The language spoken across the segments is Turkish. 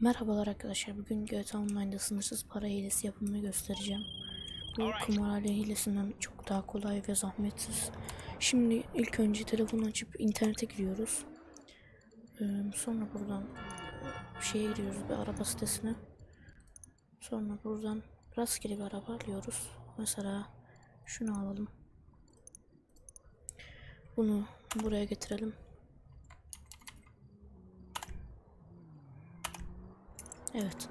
Merhabalar arkadaşlar. Bugün GTA Online'da sınırsız para hilesi yapımını göstereceğim. Bu kumarhane hilesinden çok daha kolay ve zahmetsiz. Şimdi ilk önce telefonu açıp internete giriyoruz. Ee, sonra buradan şeye giriyoruz bir araba sitesine. Sonra buradan rastgele bir araba alıyoruz. Mesela şunu alalım. Bunu buraya getirelim. Evet.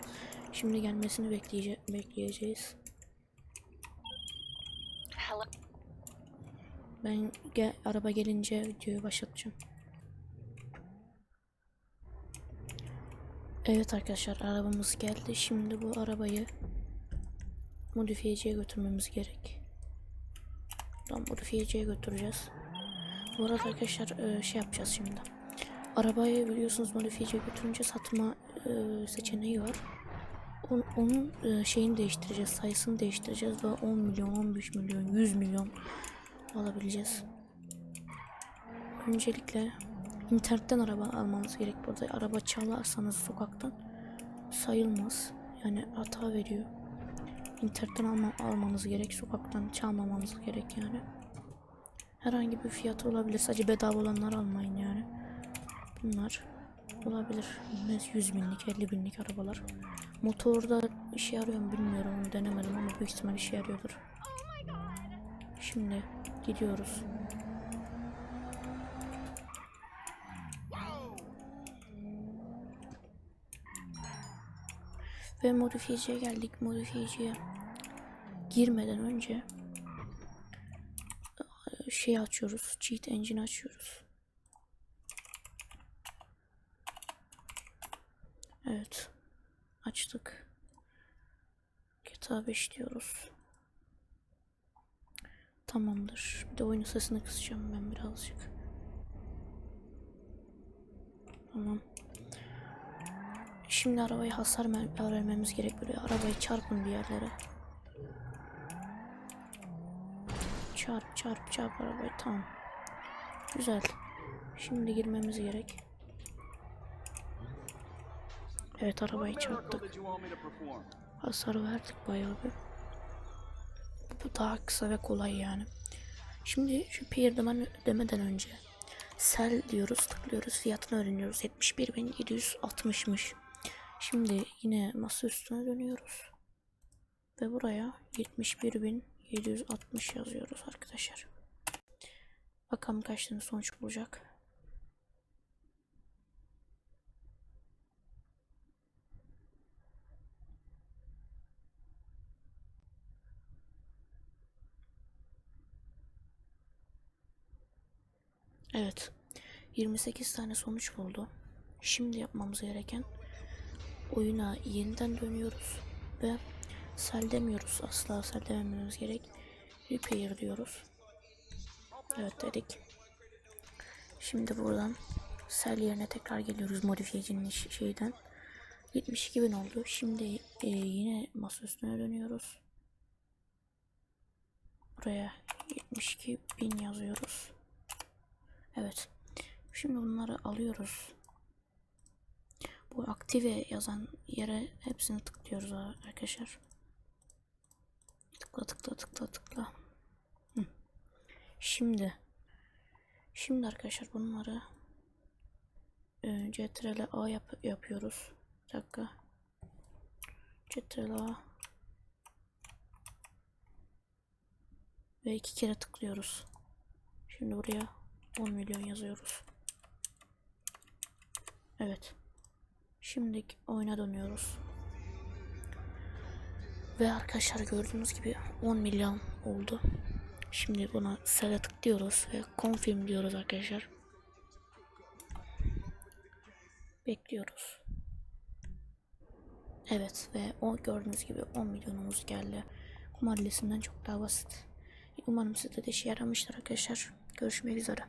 Şimdi gelmesini bekleyece bekleyeceğiz. Ben gel araba gelince videoyu başlatacağım. Evet arkadaşlar arabamız geldi. Şimdi bu arabayı modifiyeciye götürmemiz gerek. Tam modifiyeciye götüreceğiz. Bu arada arkadaşlar e, şey yapacağız şimdi. Arabayı biliyorsunuz modifiyeciye götürünce satma e, seçeneği var. On- onun e, şeyini değiştireceğiz, sayısını değiştireceğiz ve 10 milyon, 15 milyon, 100 milyon alabileceğiz. Öncelikle internetten araba almanız gerek burada. Araba çalarsanız sokaktan sayılmaz. Yani hata veriyor. İnternetten alma, almanız gerek. Sokaktan çalmamanız gerek yani. Herhangi bir fiyatı olabilir. Sadece bedava olanları almayın yani. Bunlar olabilir. Ne 100 binlik, 50 binlik arabalar. Motorda işe yarıyor mu bilmiyorum. Onu denemedim ama büyük ihtimal işe yarıyordur. Şimdi gidiyoruz. Ve modifiyeciye geldik. Modifiyeciye girmeden önce şey açıyoruz. Cheat engine açıyoruz. Evet. Açtık. GTA 5 diyoruz. Tamamdır. Bir de oyun sesini kısacağım ben birazcık. Tamam. Şimdi arabayı hasar me- vermemiz gerek böyle. Arabayı çarpın bir yerlere. Çarp çarp çarp arabayı tamam. Güzel. Şimdi girmemiz gerek. Evet arabayı çarptık. Hasar verdik bayağı bir. Bu daha kısa ve kolay yani. Şimdi şu peer deme, demeden önce sell diyoruz tıklıyoruz fiyatını öğreniyoruz 71.760'mış. Şimdi yine masa üstüne dönüyoruz. Ve buraya 71.760 yazıyoruz arkadaşlar. Bakalım kaç tane sonuç bulacak. Evet. 28 tane sonuç buldu. Şimdi yapmamız gereken oyuna yeniden dönüyoruz ve sel demiyoruz. Asla sel demememiz gerek. Repair diyoruz. Evet dedik. Şimdi buradan sel yerine tekrar geliyoruz modifiyecinin şeyden. 72 bin oldu. Şimdi e, yine masa üstüne dönüyoruz. Buraya 72 bin yazıyoruz. Evet. Şimdi bunları alıyoruz. Bu aktive yazan yere hepsini tıklıyoruz arkadaşlar. Tıkla tıkla tıkla tıkla. Hı. Şimdi şimdi arkadaşlar bunları e, Ctrl A yap yapıyoruz. Bir dakika. Ctrl A ve iki kere tıklıyoruz. Şimdi buraya 10 milyon yazıyoruz. Evet. Şimdi oyuna dönüyoruz. Ve arkadaşlar gördüğünüz gibi 10 milyon oldu. Şimdi buna sel'e tıklıyoruz ve confirm diyoruz arkadaşlar. Bekliyoruz. Evet ve o gördüğünüz gibi 10 milyonumuz geldi. Kumar çok daha basit. Umarım size de işe yaramıştır arkadaşlar. Görüşmek üzere.